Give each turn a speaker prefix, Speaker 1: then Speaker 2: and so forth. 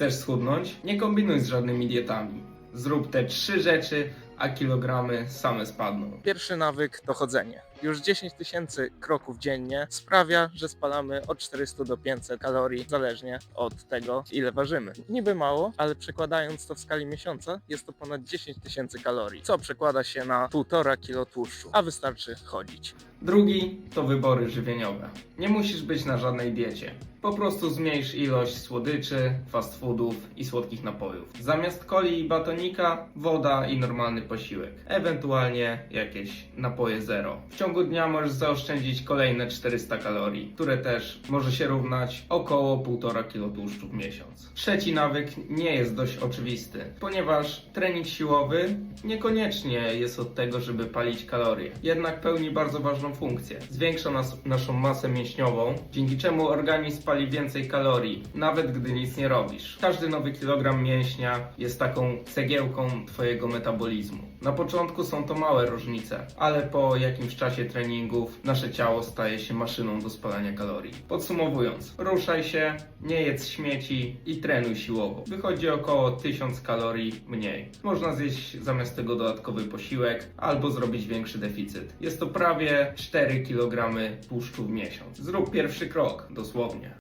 Speaker 1: Chcesz schudnąć? Nie kombinuj z żadnymi dietami. Zrób te trzy rzeczy, a kilogramy same spadną.
Speaker 2: Pierwszy nawyk to chodzenie. Już 10 tysięcy kroków dziennie sprawia, że spalamy od 400 do 500 kalorii, zależnie od tego, ile ważymy. Niby mało, ale przekładając to w skali miesiąca, jest to ponad 10 tysięcy kalorii, co przekłada się na 1,5 kilo tłuszczu, a wystarczy chodzić.
Speaker 1: Drugi to wybory żywieniowe. Nie musisz być na żadnej diecie. Po prostu zmniejsz ilość słodyczy, fast foodów i słodkich napojów. Zamiast coli i batonika, woda i normalny posiłek. Ewentualnie jakieś napoje zero. W ciągu dnia możesz zaoszczędzić kolejne 400 kalorii, które też może się równać około 1,5 kg tłuszczu w miesiąc. Trzeci nawyk nie jest dość oczywisty, ponieważ trening siłowy niekoniecznie jest od tego, żeby palić kalorie. Jednak pełni bardzo ważną funkcję. Zwiększa nas, naszą masę mięśniową, dzięki czemu organizm pali więcej kalorii, nawet gdy nic nie robisz. Każdy nowy kilogram mięśnia jest taką cegiełką Twojego metabolizmu. Na początku są to małe różnice, ale po jakimś czasie treningów nasze ciało staje się maszyną do spalania kalorii. Podsumowując, ruszaj się, nie jedz śmieci i trenuj siłowo. Wychodzi około 1000 kalorii mniej. Można zjeść zamiast tego dodatkowy posiłek albo zrobić większy deficyt. Jest to prawie 4 kg tłuszczu w miesiąc. Zrób pierwszy krok, dosłownie.